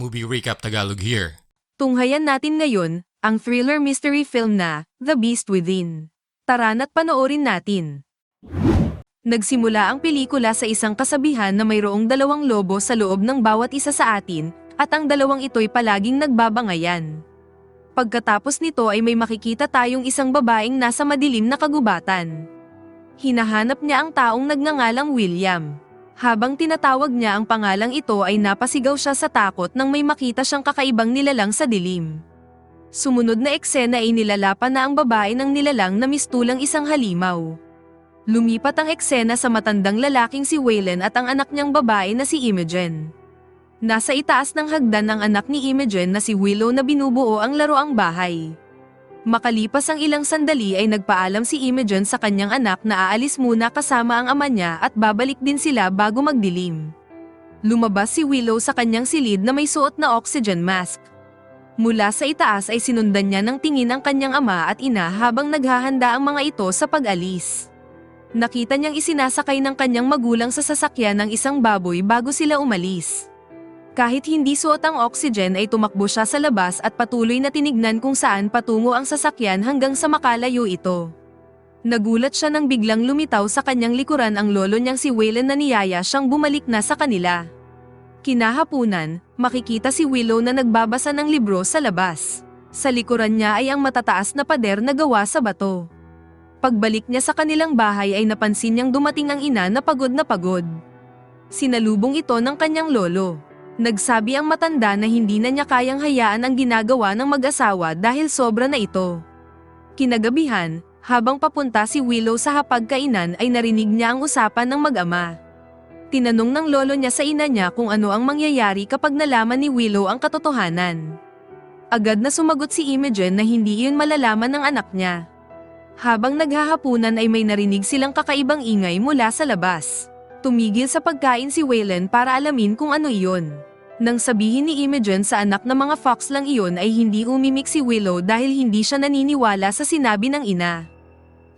Movie Recap Tagalog here. Tunghayan natin ngayon ang thriller mystery film na The Beast Within. Tara na't panoorin natin. Nagsimula ang pelikula sa isang kasabihan na mayroong dalawang lobo sa loob ng bawat isa sa atin at ang dalawang ito'y palaging nagbabangayan. Pagkatapos nito ay may makikita tayong isang babaeng nasa madilim na kagubatan. Hinahanap niya ang taong nagngangalang William. Habang tinatawag niya ang pangalang ito ay napasigaw siya sa takot nang may makita siyang kakaibang nilalang sa dilim. Sumunod na eksena ay nilalapan na ang babae ng nilalang na mistulang isang halimaw. Lumipat ang eksena sa matandang lalaking si Waylon at ang anak niyang babae na si Imogen. Nasa itaas ng hagdan ng anak ni Imogen na si Willow na binubuo ang laroang bahay. Makalipas ang ilang sandali ay nagpaalam si Imogen sa kanyang anak na aalis muna kasama ang ama niya at babalik din sila bago magdilim. Lumabas si Willow sa kanyang silid na may suot na oxygen mask. Mula sa itaas ay sinundan niya ng tingin ang kanyang ama at ina habang naghahanda ang mga ito sa pag-alis. Nakita niyang isinasakay ng kanyang magulang sa sasakyan ng isang baboy bago sila umalis. Kahit hindi suot ang oxygen ay tumakbo siya sa labas at patuloy na tinignan kung saan patungo ang sasakyan hanggang sa makalayo ito. Nagulat siya nang biglang lumitaw sa kanyang likuran ang lolo niyang si Waylon na niyaya siyang bumalik na sa kanila. Kinahapunan, makikita si Willow na nagbabasa ng libro sa labas. Sa likuran niya ay ang matataas na pader na gawa sa bato. Pagbalik niya sa kanilang bahay ay napansin niyang dumating ang ina na pagod na pagod. Sinalubong ito ng kanyang lolo. Nagsabi ang matanda na hindi na niya kayang hayaan ang ginagawa ng mag-asawa dahil sobra na ito. Kinagabihan, habang papunta si Willow sa hapagkainan ay narinig niya ang usapan ng mag-ama. Tinanong ng lolo niya sa ina niya kung ano ang mangyayari kapag nalaman ni Willow ang katotohanan. Agad na sumagot si Imogen na hindi iyon malalaman ng anak niya. Habang naghahapunan ay may narinig silang kakaibang ingay mula sa labas. Tumigil sa pagkain si Waylon para alamin kung ano iyon. Nang sabihin ni Imogen sa anak na mga fox lang iyon ay hindi umimik si Willow dahil hindi siya naniniwala sa sinabi ng ina.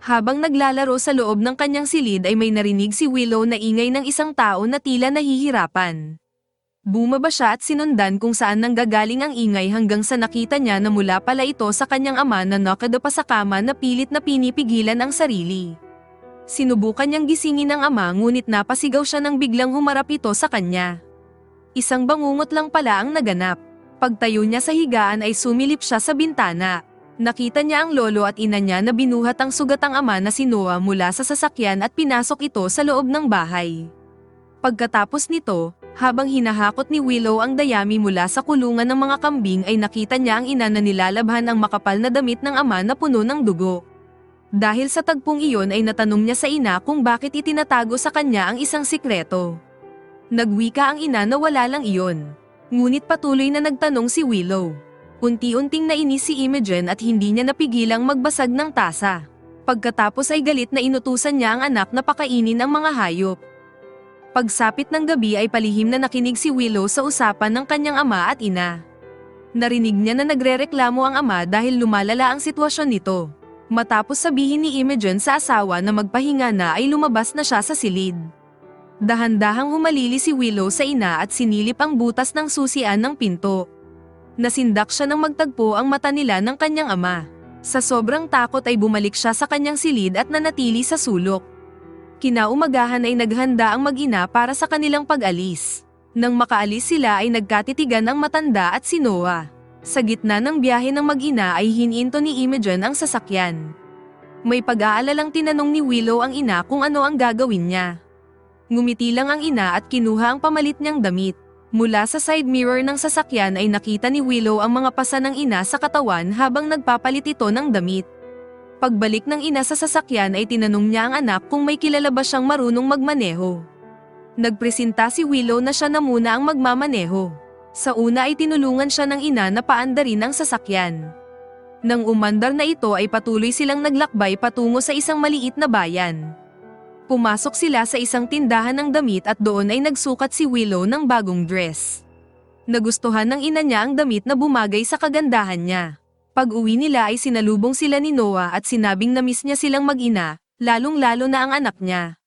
Habang naglalaro sa loob ng kanyang silid ay may narinig si Willow na ingay ng isang tao na tila nahihirapan. Bumaba siya at sinundan kung saan nanggagaling ang ingay hanggang sa nakita niya na mula pala ito sa kanyang ama na nakado pa sa kama na pilit na pinipigilan ang sarili. Sinubukan niyang gisingin ng ama ngunit napasigaw siya nang biglang humarap ito sa kanya. Isang bangungot lang pala ang naganap. Pagtayo niya sa higaan ay sumilip siya sa bintana. Nakita niya ang lolo at ina niya na binuhat ang sugatang ama na si Noah mula sa sasakyan at pinasok ito sa loob ng bahay. Pagkatapos nito, habang hinahakot ni Willow ang dayami mula sa kulungan ng mga kambing ay nakita niya ang ina na nilalabhan ang makapal na damit ng ama na puno ng dugo. Dahil sa tagpong iyon ay natanong niya sa ina kung bakit itinatago sa kanya ang isang sikreto. Nagwika ang ina na wala lang iyon. Ngunit patuloy na nagtanong si Willow. Unti-unting nainis si Imogen at hindi niya napigilang magbasag ng tasa. Pagkatapos ay galit na inutusan niya ang anak na pakainin ang mga hayop. Pagsapit ng gabi ay palihim na nakinig si Willow sa usapan ng kanyang ama at ina. Narinig niya na nagrereklamo ang ama dahil lumalala ang sitwasyon nito. Matapos sabihin ni Imogen sa asawa na magpahinga na ay lumabas na siya sa silid. Dahan-dahang humalili si Willow sa ina at sinilip ang butas ng susian ng pinto. Nasindak siya nang magtagpo ang mata nila ng kanyang ama. Sa sobrang takot ay bumalik siya sa kanyang silid at nanatili sa sulok. Kinaumagahan ay naghanda ang mag-ina para sa kanilang pag-alis. Nang makaalis sila ay nagkatitigan ang matanda at si Noah. Sa gitna ng biyahe ng mag-ina ay hininto ni Imogen ang sasakyan. May pag-aalalang tinanong ni Willow ang ina kung ano ang gagawin niya. Ngumiti lang ang ina at kinuha ang pamalit niyang damit. Mula sa side mirror ng sasakyan ay nakita ni Willow ang mga pasa ng ina sa katawan habang nagpapalit ito ng damit. Pagbalik ng ina sa sasakyan ay tinanong niya ang anak kung may kilala ba siyang marunong magmaneho. Nagpresenta si Willow na siya na muna ang magmamaneho. Sa una ay tinulungan siya ng ina na paandarin ang sasakyan. Nang umandar na ito ay patuloy silang naglakbay patungo sa isang maliit na bayan. Pumasok sila sa isang tindahan ng damit at doon ay nagsukat si Willow ng bagong dress. Nagustuhan ng ina niya ang damit na bumagay sa kagandahan niya. Pag uwi nila ay sinalubong sila ni Noah at sinabing na-miss niya silang mag-ina, lalong-lalo na ang anak niya.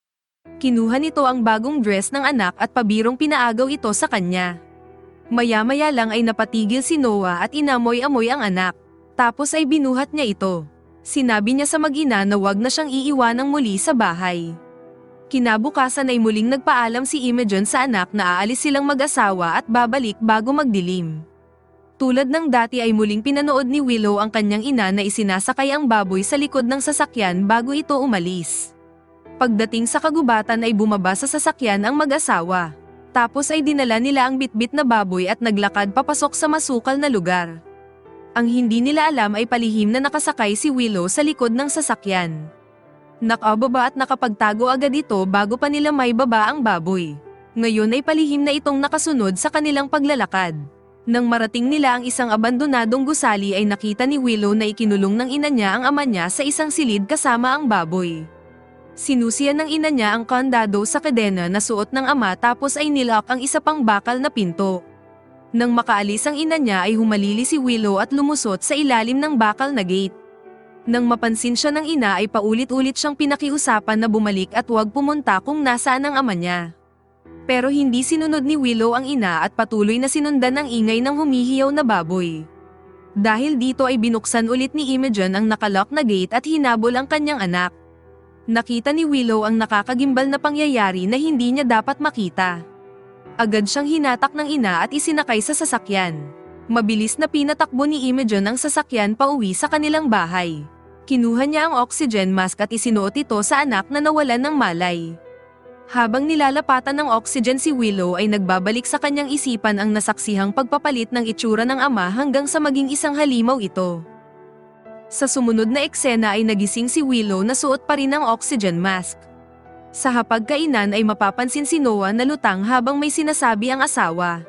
Kinuha nito ang bagong dress ng anak at pabirong pinaagaw ito sa kanya. Maya-maya lang ay napatigil si Noah at inamoy-amoy ang anak. Tapos ay binuhat niya ito. Sinabi niya sa mag-ina na wag na siyang iiwanang muli sa bahay. Kinabukasan ay muling nagpaalam si Imogen sa anak na aalis silang mag-asawa at babalik bago magdilim. Tulad ng dati ay muling pinanood ni Willow ang kanyang ina na isinasakay ang baboy sa likod ng sasakyan bago ito umalis. Pagdating sa kagubatan ay bumaba sa sasakyan ang mag-asawa. Tapos ay dinala nila ang bitbit na baboy at naglakad papasok sa masukal na lugar. Ang hindi nila alam ay palihim na nakasakay si Willow sa likod ng sasakyan. Nakababa at nakapagtago agad ito bago pa nila may baba ang baboy. Ngayon ay palihim na itong nakasunod sa kanilang paglalakad. Nang marating nila ang isang abandonadong gusali ay nakita ni Willow na ikinulong ng ina niya ang ama niya sa isang silid kasama ang baboy. Sinusiyan ng ina niya ang kandado sa kadena na suot ng ama tapos ay nilock ang isa pang bakal na pinto. Nang makaalis ang ina niya ay humalili si Willow at lumusot sa ilalim ng bakal na gate. Nang mapansin siya ng ina ay paulit-ulit siyang pinakiusapan na bumalik at huwag pumunta kung nasaan ang ama niya. Pero hindi sinunod ni Willow ang ina at patuloy na sinundan ang ingay ng humihiyaw na baboy. Dahil dito ay binuksan ulit ni Imogen ang nakalock na gate at hinabol ang kanyang anak. Nakita ni Willow ang nakakagimbal na pangyayari na hindi niya dapat makita. Agad siyang hinatak ng ina at isinakay sa sasakyan. Mabilis na pinatakbo ni Imogen ang sasakyan pauwi sa kanilang bahay. Kinuha niya ang oxygen mask at isinuot ito sa anak na nawalan ng malay. Habang nilalapatan ng oxygen si Willow ay nagbabalik sa kanyang isipan ang nasaksihang pagpapalit ng itsura ng ama hanggang sa maging isang halimaw ito. Sa sumunod na eksena ay nagising si Willow na suot pa rin ang oxygen mask. Sa hapagkainan ay mapapansin si Noah na lutang habang may sinasabi ang asawa.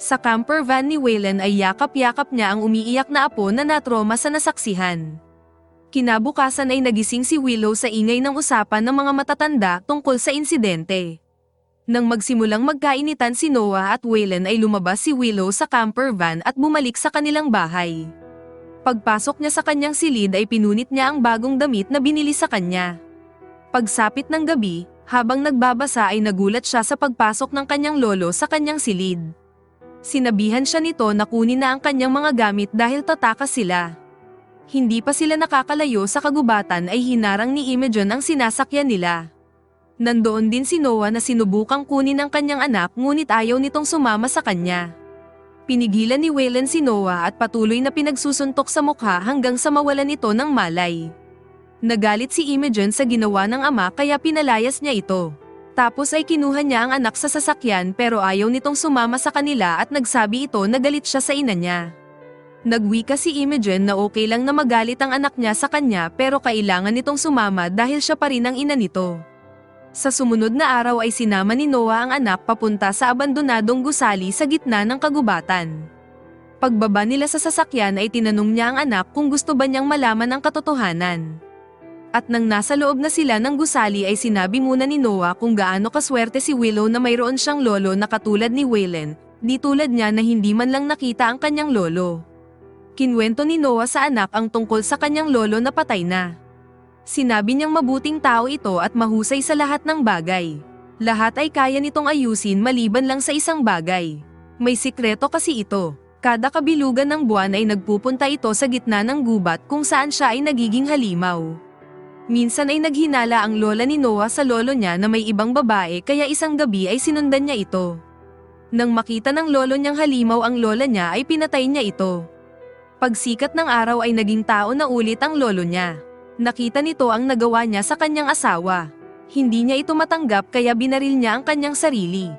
Sa camper van ni Waylon ay yakap-yakap niya ang umiiyak na apo na natroma sa nasaksihan. Kinabukasan ay nagising si Willow sa ingay ng usapan ng mga matatanda tungkol sa insidente. Nang magsimulang magkainitan si Noah at Waylon ay lumabas si Willow sa camper van at bumalik sa kanilang bahay. Pagpasok niya sa kanyang silid ay pinunit niya ang bagong damit na binili sa kanya. Pagsapit ng gabi, habang nagbabasa ay nagulat siya sa pagpasok ng kanyang lolo sa kanyang silid. Sinabihan siya nito na kunin na ang kanyang mga gamit dahil tatakas sila. Hindi pa sila nakakalayo sa kagubatan ay hinarang ni Imogen ang sinasakyan nila. Nandoon din si Noah na sinubukang kunin ang kanyang anak ngunit ayaw nitong sumama sa kanya. Pinigilan ni Waylon si Noah at patuloy na pinagsusuntok sa mukha hanggang sa mawalan ito ng malay. Nagalit si Imogen sa ginawa ng ama kaya pinalayas niya ito. Tapos ay kinuha niya ang anak sa sasakyan pero ayaw nitong sumama sa kanila at nagsabi ito na galit siya sa ina niya. Nagwika si Imogen na okay lang na magalit ang anak niya sa kanya pero kailangan nitong sumama dahil siya pa rin ang ina nito. Sa sumunod na araw ay sinama ni Noah ang anak papunta sa abandonadong gusali sa gitna ng kagubatan. Pagbaba nila sa sasakyan ay tinanong niya ang anak kung gusto ba niyang malaman ang katotohanan. At nang nasa loob na sila ng gusali ay sinabi muna ni Noah kung gaano kaswerte si Willow na mayroon siyang lolo na katulad ni Waylon, di tulad niya na hindi man lang nakita ang kanyang lolo. Kinwento ni Noah sa anak ang tungkol sa kanyang lolo na patay na. Sinabi niyang mabuting tao ito at mahusay sa lahat ng bagay. Lahat ay kaya nitong ayusin maliban lang sa isang bagay. May sikreto kasi ito. Kada kabilugan ng buwan ay nagpupunta ito sa gitna ng gubat kung saan siya ay nagiging halimaw. Minsan ay naghinala ang lola ni Noah sa lolo niya na may ibang babae kaya isang gabi ay sinundan niya ito. Nang makita ng lolo niyang halimaw ang lola niya ay pinatay niya ito. Pagsikat ng araw ay naging tao na ulit ang lolo niya. Nakita nito ang nagawa niya sa kanyang asawa. Hindi niya ito matanggap kaya binaril niya ang kanyang sarili.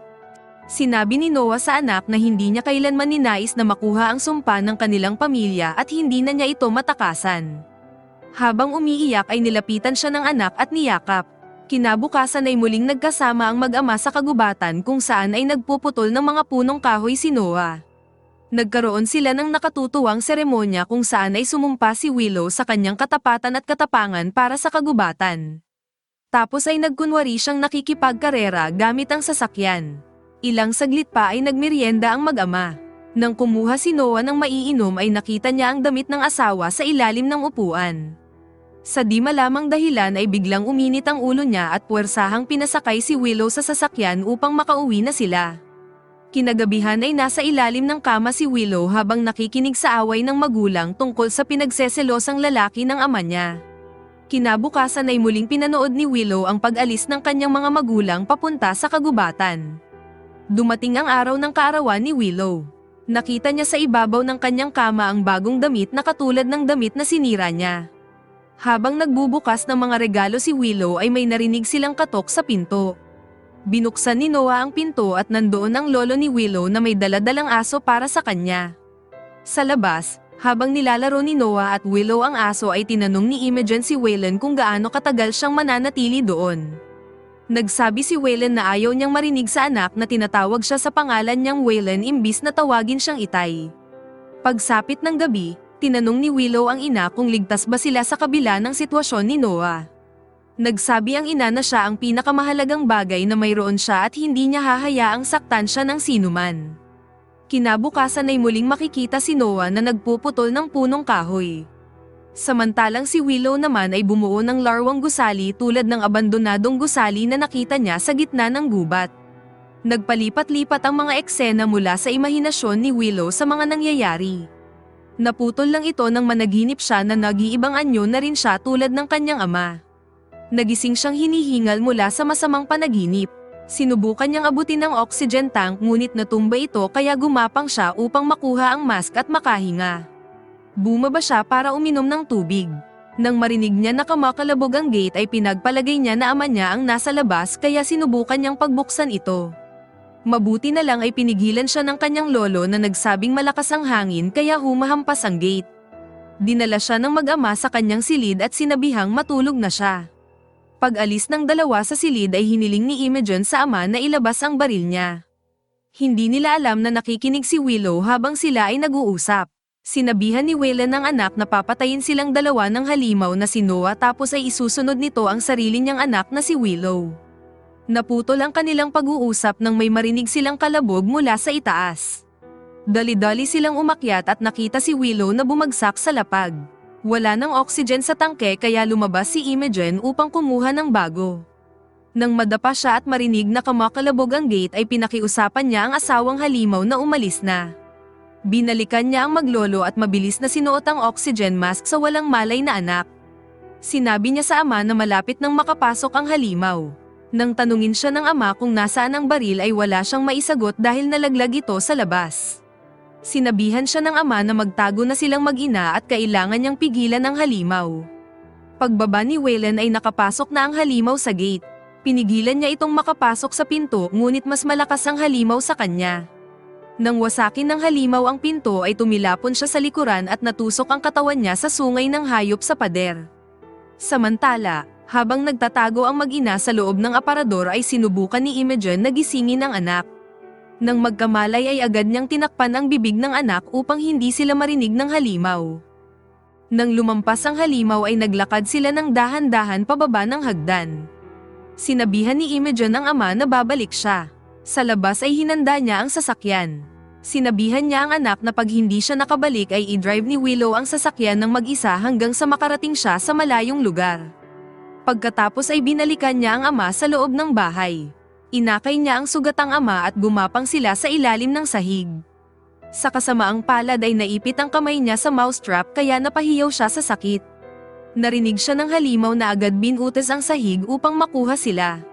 Sinabi ni Noah sa anak na hindi niya kailanman ninais na makuha ang sumpa ng kanilang pamilya at hindi na niya ito matakasan. Habang umiiyak ay nilapitan siya ng anak at niyakap. Kinabukasan ay muling nagkasama ang mag-ama sa kagubatan kung saan ay nagpuputol ng mga punong kahoy si Noah. Nagkaroon sila ng nakatutuwang seremonya kung saan ay sumumpa si Willow sa kanyang katapatan at katapangan para sa kagubatan. Tapos ay nagkunwari siyang nakikipagkarera gamit ang sasakyan. Ilang saglit pa ay nagmeryenda ang mag-ama. Nang kumuha si Noah ng maiinom ay nakita niya ang damit ng asawa sa ilalim ng upuan. Sa di malamang dahilan ay biglang uminit ang ulo niya at puwersahang pinasakay si Willow sa sasakyan upang makauwi na sila. Kinagabihan ay nasa ilalim ng kama si Willow habang nakikinig sa away ng magulang tungkol sa pinagseselosang lalaki ng ama niya. Kinabukasan ay muling pinanood ni Willow ang pag-alis ng kanyang mga magulang papunta sa kagubatan. Dumating ang araw ng kaarawan ni Willow. Nakita niya sa ibabaw ng kanyang kama ang bagong damit na katulad ng damit na sinira niya. Habang nagbubukas ng mga regalo si Willow ay may narinig silang katok sa pinto. Binuksan ni Noah ang pinto at nandoon ang lolo ni Willow na may daladalang aso para sa kanya. Sa labas, habang nilalaro ni Noah at Willow ang aso ay tinanong ni Imogen si Waylon kung gaano katagal siyang mananatili doon. Nagsabi si Waylon na ayaw niyang marinig sa anak na tinatawag siya sa pangalan niyang Waylon imbis na tawagin siyang itay. Pagsapit ng gabi, tinanong ni Willow ang ina kung ligtas ba sila sa kabila ng sitwasyon ni Noah. Nagsabi ang ina na siya ang pinakamahalagang bagay na mayroon siya at hindi niya hahayaang saktan siya ng sinuman. Kinabukasan ay muling makikita si Noah na nagpuputol ng punong kahoy. Samantalang si Willow naman ay bumuo ng larwang gusali tulad ng abandonadong gusali na nakita niya sa gitna ng gubat. Nagpalipat-lipat ang mga eksena mula sa imahinasyon ni Willow sa mga nangyayari. Naputol lang ito nang managinip siya na nag-iibang anyo na rin siya tulad ng kanyang ama. Nagising siyang hinihingal mula sa masamang panaginip. Sinubukan niyang abutin ng oxygen tank ngunit natumba ito kaya gumapang siya upang makuha ang mask at makahinga. Bumaba siya para uminom ng tubig. Nang marinig niya na kamakalabog ang gate ay pinagpalagay niya na ama niya ang nasa labas kaya sinubukan niyang pagbuksan ito. Mabuti na lang ay pinigilan siya ng kanyang lolo na nagsabing malakas ang hangin kaya humahampas ang gate. Dinala siya ng mag-ama sa kanyang silid at sinabihang matulog na siya. Pag-alis ng dalawa sa silid ay hiniling ni Imogen sa ama na ilabas ang baril niya. Hindi nila alam na nakikinig si Willow habang sila ay nag-uusap. Sinabihan ni Waylon ng anak na papatayin silang dalawa ng halimaw na si Noah tapos ay isusunod nito ang sarili niyang anak na si Willow. Naputol ang kanilang pag-uusap nang may marinig silang kalabog mula sa itaas. Dali-dali silang umakyat at nakita si Willow na bumagsak sa lapag. Wala ng oxygen sa tangke kaya lumabas si Imogen upang kumuha ng bago. Nang madapa siya at marinig na kamakalabog ang gate ay pinakiusapan niya ang asawang halimaw na umalis na. Binalikan niya ang maglolo at mabilis na sinuot ang oxygen mask sa walang malay na anak. Sinabi niya sa ama na malapit nang makapasok ang halimaw. Nang tanungin siya ng ama kung nasaan ang baril ay wala siyang maisagot dahil nalaglag ito sa labas. Sinabihan siya ng ama na magtago na silang mag-ina at kailangan niyang pigilan ang halimaw. Pagbaba ni Waylon ay nakapasok na ang halimaw sa gate. Pinigilan niya itong makapasok sa pinto ngunit mas malakas ang halimaw sa kanya. Nang wasakin ng halimaw ang pinto ay tumilapon siya sa likuran at natusok ang katawan niya sa sungay ng hayop sa pader. Samantala, habang nagtatago ang mag-ina sa loob ng aparador ay sinubukan ni Imogen na gisingin ang anak. Nang magkamalay ay agad niyang tinakpan ang bibig ng anak upang hindi sila marinig ng halimaw. Nang lumampas ang halimaw ay naglakad sila ng dahan-dahan pababa ng hagdan. Sinabihan ni Imogen ang ama na babalik siya. Sa labas ay hinanda niya ang sasakyan. Sinabihan niya ang anak na pag hindi siya nakabalik ay i-drive ni Willow ang sasakyan ng mag-isa hanggang sa makarating siya sa malayong lugar. Pagkatapos ay binalikan niya ang ama sa loob ng bahay. Inakay niya ang sugatang ama at gumapang sila sa ilalim ng sahig. Sa kasamaang palad ay naipit ang kamay niya sa mousetrap kaya napahiyaw siya sa sakit. Narinig siya ng halimaw na agad binutas ang sahig upang makuha sila.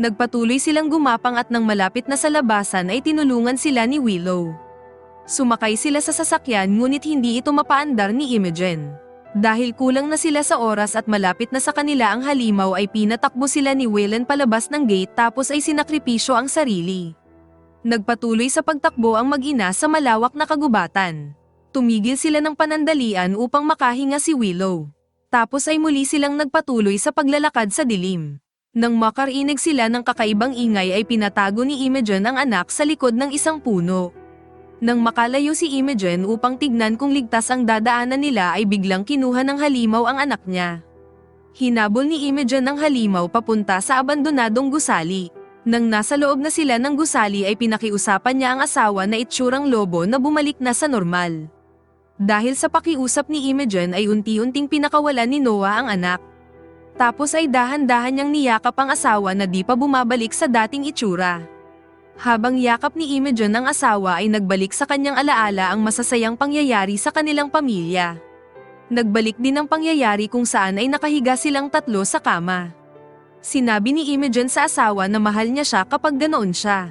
Nagpatuloy silang gumapang at nang malapit na sa labasan ay tinulungan sila ni Willow. Sumakay sila sa sasakyan ngunit hindi ito mapaandar ni Imogen. Dahil kulang na sila sa oras at malapit na sa kanila ang halimaw ay pinatakbo sila ni Waylon palabas ng gate tapos ay sinakripisyo ang sarili. Nagpatuloy sa pagtakbo ang mag-ina sa malawak na kagubatan. Tumigil sila ng panandalian upang makahinga si Willow. Tapos ay muli silang nagpatuloy sa paglalakad sa dilim. Nang makarinig sila ng kakaibang ingay ay pinatago ni Imogen ang anak sa likod ng isang puno. Nang makalayo si Imogen upang tignan kung ligtas ang dadaanan nila ay biglang kinuha ng halimaw ang anak niya. Hinabol ni Imogen ang halimaw papunta sa abandonadong gusali. Nang nasa loob na sila ng gusali ay pinakiusapan niya ang asawa na itsurang lobo na bumalik na sa normal. Dahil sa pakiusap ni Imogen ay unti-unting pinakawalan ni Noah ang anak. Tapos ay dahan-dahan niyang niyakap ang asawa na di pa bumabalik sa dating itsura. Habang yakap ni Imogen ang asawa ay nagbalik sa kanyang alaala ang masasayang pangyayari sa kanilang pamilya. Nagbalik din ang pangyayari kung saan ay nakahiga silang tatlo sa kama. Sinabi ni Imogen sa asawa na mahal niya siya kapag ganoon siya.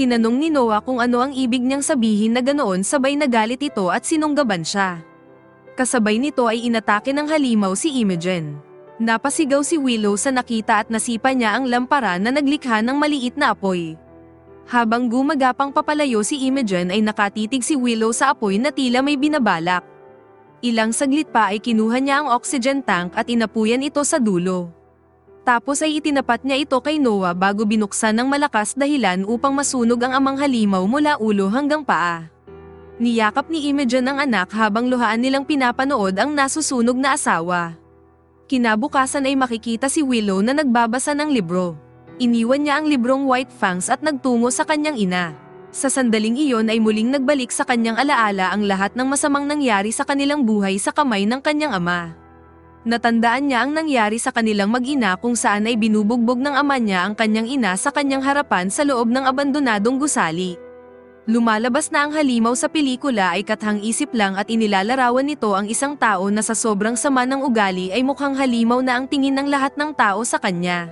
Tinanong ni Noah kung ano ang ibig niyang sabihin na ganoon sabay nagalit ito at sinunggaban siya. Kasabay nito ay inatake ng halimaw si Imogen. Napasigaw si Willow sa nakita at nasipa niya ang lampara na naglikha ng maliit na apoy. Habang gumagapang papalayo si Imogen ay nakatitig si Willow sa apoy na tila may binabalak. Ilang saglit pa ay kinuha niya ang oxygen tank at inapuyan ito sa dulo. Tapos ay itinapat niya ito kay Noah bago binuksan ng malakas dahilan upang masunog ang amang halimaw mula ulo hanggang paa. Niyakap ni Imogen ang anak habang luhaan nilang pinapanood ang nasusunog na asawa. Kinabukasan ay makikita si Willow na nagbabasa ng libro. Iniwan niya ang librong White Fangs at nagtungo sa kanyang ina. Sa sandaling iyon ay muling nagbalik sa kanyang alaala ang lahat ng masamang nangyari sa kanilang buhay sa kamay ng kanyang ama. Natandaan niya ang nangyari sa kanilang mag-ina kung saan ay binubugbog ng ama niya ang kanyang ina sa kanyang harapan sa loob ng abandonadong gusali. Lumalabas na ang halimaw sa pelikula ay kathang isip lang at inilalarawan nito ang isang tao na sa sobrang sama ng ugali ay mukhang halimaw na ang tingin ng lahat ng tao sa kanya.